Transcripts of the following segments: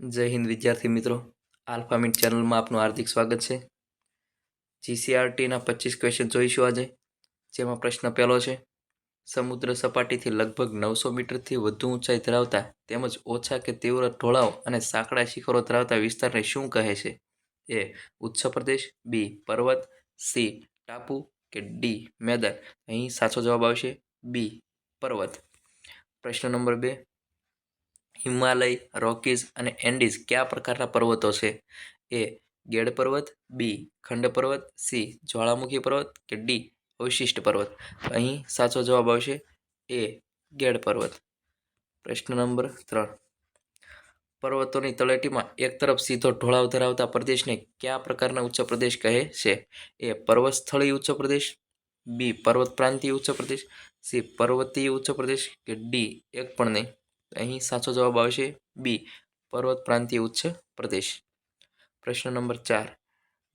જય હિન્દ, વિદ્યાર્થી મિત્રો. આલ્ફામિટ ચેનલમાં આપનું હાર્દિક સ્વાગત છે. જીસીઆરટીના પચીસ ક્વેશ્ચન જોઈશું આજે, જેમાં પ્રશ્ન પહેલો છે, સમુદ્ર સપાટીથી લગભગ નવસો મીટરથી વધુ ઊંચાઈ ધરાવતા તેમજ ઓછા કે તીવ્ર ઢોળાવ અને સાંકડા શિખરો ધરાવતા વિસ્તારને શું કહે છે? એ ઉચ્ચ પ્રદેશ બી પર્વત સી ટાપુ કે ડી મેદાન? અહીં સાચો જવાબ આવશે બી પર્વત. પ્રશ્ન નંબર બે હિમાલય, રોકીઝ અને એન્ડીઝ કયા પ્રકારના પર્વતો છે? એ, ગેડ પર્વત, બી, ખંડ પર્વત, સી, જ્વાળામુખી પર્વત કે ડી, અવશિષ્ટ પર્વત? અહીં સાચો જવાબ આવશે એ, ગેડ પર્વત. પ્રશ્ન નંબર ત્રણ. પર્વતોની તળેટીમાં એક તરફ સીધો ઢોળાવ ધરાવતા પ્રદેશને કયા પ્રકારના ઉચ્ચ પ્રદેશ કહે છે? એ પર્વત સ્થળીય ઉચ્ચ પ્રદેશ, બી પર્વત પ્રાંતીય ઉચ્ચ પ્રદેશ, સી, પર્વતીય ઉચ્ચ પ્રદેશ કે ડી, એક પણ નહીં. અહીં સાચો જવાબ આવશે બી, પર્વત પ્રાંતીય ઉચ્ચ પ્રદેશ. પ્રશ્ન નંબર ચાર.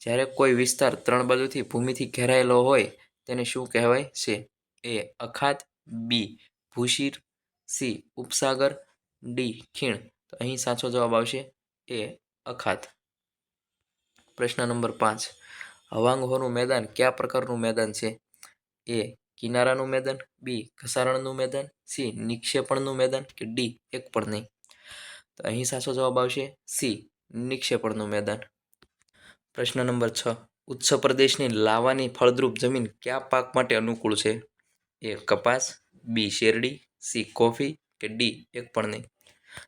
જ્યારે કોઈ વિસ્તાર ત્રણ બાજુથી ભૂમિથી ઘેરાયેલો હોય, તેને શું કહેવાય છે? એ, અખાત, બી, ભૂશીર, સી, ઉપસાગર, ડી, ખીણ. તો અહીં સાચો જવાબ આવશે એ, અખાત. પ્રશ્ન નંબર પાંચ. હવાંગહોનું મેદાન કયા પ્રકારનું મેદાન છે? એ કિનારાનું મેદાન બી ઘસારણનું મેદાન સી નિક્ષેપણનું મેદાન કે ડી એક પણ નહીં. તો અહીં સાચો જવાબ આવશે સી નિક્ષેપણનું મેદાન. પ્રશ્ન નંબર છ. ઉચ્ચ પ્રદેશની લાવાની ફળદ્રુપ જમીન કયા પાક માટે અનુકૂળ છે? એ કપાસ બી શેરડી સી કોફી કે ડી એક પણ નહીં.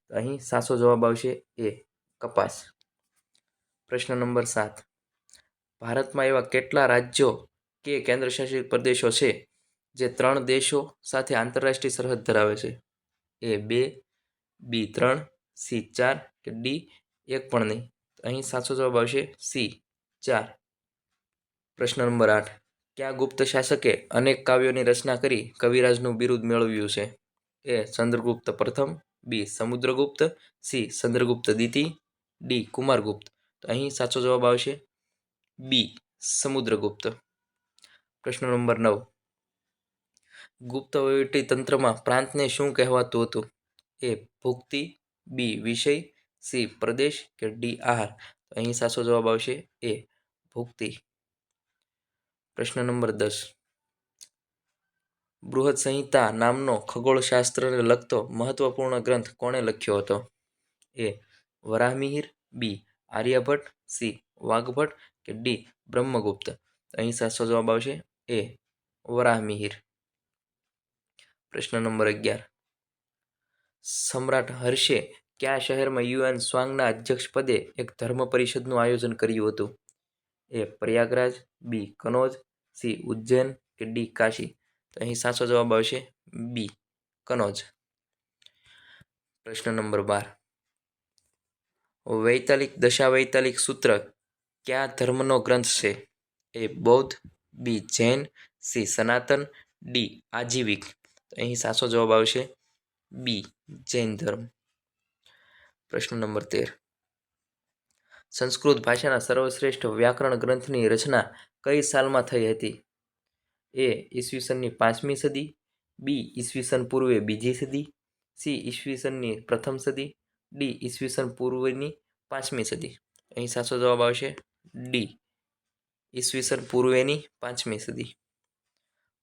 તો અહીં સાચો જવાબ આવશે એ કપાસ. પ્રશ્ન નંબર સાત. ભારતમાં એવા કેટલા રાજ્યો કે કેન્દ્રશાસિત પ્રદેશો છે જે ત્રણ દેશો સાથે આંતરરાષ્ટ્રીય સરહદ ધરાવે છે. એ બે, બી ત્રણ, સી ચાર કે ડી એક પણ નહીં. અહીં સાચો જવાબ આવશે સી ચાર. પ્રશ્ન નંબર આઠ. કયા ગુપ્ત શાસકે અનેક કાવ્યોની રચના કરી કવિરાજનું બિરુદ મેળવ્યું છે? એ ચંદ્રગુપ્ત પ્રથમ, બી સમુદ્રગુપ્ત, સી ચંદ્રગુપ્ત દ્વિતી ડી કુમારગુપ્ત. તો અહીં સાચો જવાબ આવશે બી સમુદ્રગુપ્ત. પ્રશ્ન નંબર નવ. ગુપ્ત વહીવટી તંત્રમાં પ્રાંતને શું કહેવાતું હતું? એ ભુક્તિ, બી વિષય, સી પ્રદેશ કે ડી આહાર? તો અહીં સાચો જવાબ આવશે એ ભુક્તિ. પ્રશ્ન નંબર દસ. બૃહદ સંહિતા નામનો ખગોળશાસ્ત્રને લગતો મહત્વપૂર્ણ ગ્રંથ કોણે લખ્યો હતો? એ વરાહમિહિર, બી આર્યભટ્ટ, સી વાઘભટ્ટ કે ડી બ્રહ્મગુપ્ત? અહીં સાચો જવાબ આવશે એ વરાહમિહિર. પ્રશ્ન નંબર અગિયાર. સમ્રાટ હર્ષે કયા શહેરમાં યુએન સ્વાંગના અધ્યક્ષપદે એક ધર્મ પરિષદનું આયોજન કર્યું હતું? A Prayagraj, B Kannauj, C Ujjain કે ડી કાશી? તો અહીં સાચો જવાબ આવશે બી કનોજ. પ્રશ્ન નંબર બાર. વૈતાલિક દશાવૈતાલિક સૂત્ર કયા ધર્મનો ગ્રંથ છે? A Bauddha, B Jain, C Sanatan, D Ajivika. અહીં સાચો જવાબ આવશે બી, જૈન ધર્મ. પ્રશ્ન નંબર તેર. સંસ્કૃત ભાષાના સર્વશ્રેષ્ઠ વ્યાકરણ ગ્રંથની રચના કઈ સાલમાં થઈ હતી? એ, ઈસવીસનની પાંચમી સદી, બી, ઈસવીસન પૂર્વે બીજી સદી, સી, ઈસવીસનની પ્રથમ સદી, ડી, ઈસવીસન પૂર્વની પાંચમી સદી. અહીં સાચો જવાબ આવશે ડી, ઈસવીસન પૂર્વેની પાંચમી સદી.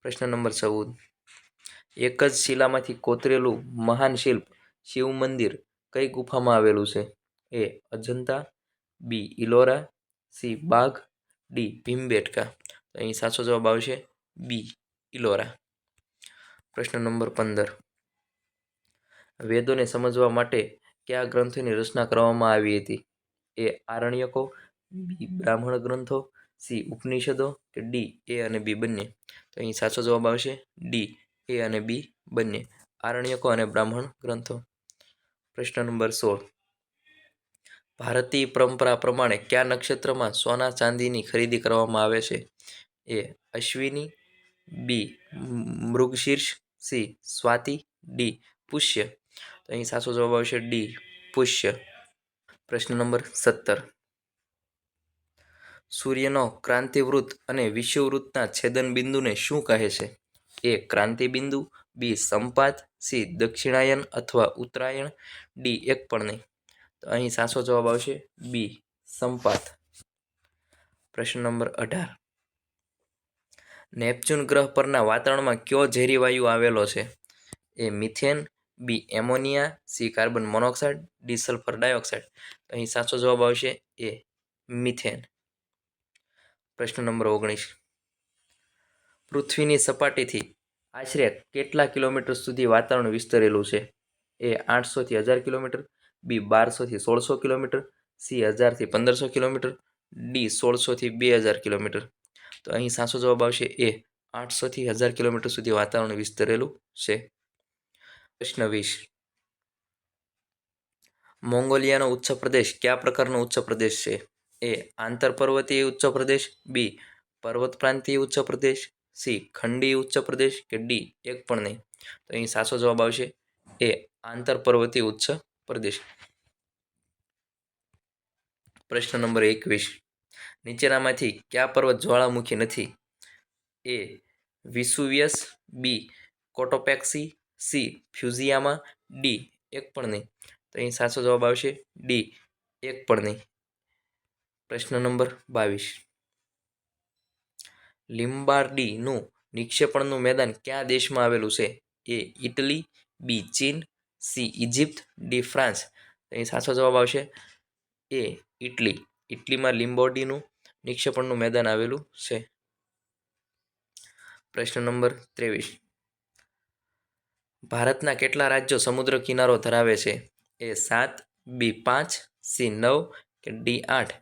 પ્રશ્ન નંબર ચૌદ. એક જ શિલામાંથી કોતરેલું મહાન શિલ્પ શિવ મંદિર કઈ ગુફામાં આવેલું છે? A Ajanta, B Ellora, C Bagh, D Bhimbetka. તો અહીં સાચો જવાબ આવશે બી ઇલોરા. પ્રશ્ન નંબર પંદર. વેદોને સમજવા માટે કયા ગ્રંથોની રચના કરવામાં આવી હતી? એ આરણ્યકો, બી બ્રાહ્મણ ગ્રંથો, સી ઉપનિષદો કે ડી એ અને બી બંને? તો અહીં સાચો જવાબ આવશે ડી એ અને બી બંને આરણ્યકો અને બ્રાહ્મણ ગ્રંથો. પ્રશ્ન નંબર સોળ. ભારતીય પરંપરા પ્રમાણે કયા નક્ષત્રમાં સોના ચાંદીની ખરીદી કરવામાં આવે છે? A Ashwini, B Mrigashirsha, C Swati, D Pushya. તો અહીં સાચો જવાબ આવશે ડી પુષ્ય. પ્રશ્ન નંબર સત્તર. સૂર્યનો ક્રાંતિવૃત્ત અને વિષુવવૃત્તના છેદન બિંદુને શું કહે છે? એ ક્રાંતિ બિંદુ બી સંપાત, સી દક્ષિણાયન અથવા ઉત્તરાયણ, ડી એક પણ નહીં. તો અહીં સાચો જવાબ આવશે બી સંપાત. પ્રશ્ન નંબર અઢાર. નેપચ્યુન ગ્રહ પરના વાતાવરણમાં કયો ઝેરી વાયુ આવેલો છે? A methane, B ammonia, C carbon monoxide, D sulphur dioxide. અહીં સાચો જવાબ આવશે એ મિથેન. પ્રશ્ન નંબર ઓગણીસ. પૃથ્વીની સપાટીથી આશરે કેટલા કિલોમીટર સુધી વાતાવરણ વિસ્તરેલું છે? એ આઠસોથી હજાર કિલોમીટર, બી બારસોથી સોળસો કિલોમીટર, સી હજારથી પંદરસો કિલોમીટર, ડી સોળસોથી બે હજાર કિલોમીટર. તો અહીં સાચો જવાબ આવશે એ આઠસોથી હજાર કિલોમીટર સુધી વાતાવરણ વિસ્તરેલું છે. પ્રશ્ન વીસ. મોંગોલિયાનો ઉચ્ચ પ્રદેશ કયા પ્રકારનો ઉચ્ચ પ્રદેશ છે? એ આંતરપર્વતીય ઉચ્ચ પ્રદેશ, બી પર્વત પ્રાંતીય ઉચ્ચ પ્રદેશ સી, ખંડી ઉચ્ચ પ્રદેશ કે ડી, એક પણ નહીં. તો અહીં સાચો જવાબ આવશે એ આંતરપર્વતીય ઉચ્ચ પ્રદેશ. પ્રશ્ન નંબર એકવીસ. નીચેનામાંથી કયા પર્વત જ્વાળામુખી નથી? એ વિસુવિયસ, બી કોટોપેક્સી, સી ફ્યુઝિયામાં, ડી એક પણ નહીં. તો અહીં સાચો જવાબ આવશે ડી એક પણ નહીં. પ્રશ્ન નંબર બાવીસ. લિમ્બાર્ડીનું નિક્ષેપણનું મેદાન કયા દેશમાં આવેલું છે? એ ઇટલી, બી ચીન, સી ઇજિપ્ત ડી ફ્રાન્સ. અહીં સાચો જવાબ આવશે એ ઇટલી. ઇટલીમાં લિમ્બોર્ડીનું નિક્ષેપણનું મેદાન આવેલું છે. પ્રશ્ન નંબર ત્રેવીસ. ભારતના કેટલા રાજ્યો સમુદ્ર કિનારો ધરાવે છે? એ સાત, બી પાંચ, સી નવ કે ડી આઠ?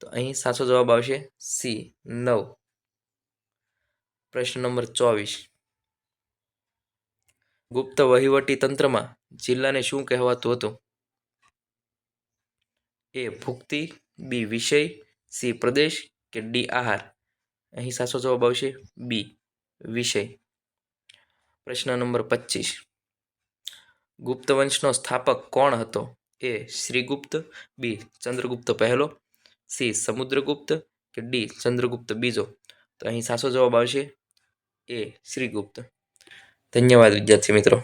તો અહીં સાચો જવાબ આવશે સી નવ. પ્રશ્ન નંબર ચોવીસ. ગુપ્ત વહીવટી તંત્રમાં જિલ્લાને શું કહેવાતું હતું? એ ભુક્તિ, બી વિષય, સી પ્રદેશ કે ડી આહાર? અહીં સાચો જવાબ આવશે બી વિષય. પ્રશ્ન નંબર પચીસ. ગુપ્ત વંશનો સ્થાપક કોણ હતો? એ શ્રીગુપ્ત, બી ચંદ્રગુપ્ત પહેલો, સી સમુદ્રગુપ્ત કે ડી ચંદ્રગુપ્ત બીજો? તો અહીં સાચો જવાબ આવશે એ શ્રીગુપ્ત ધન્યવાદ વિદ્યાર્થી મિત્રો.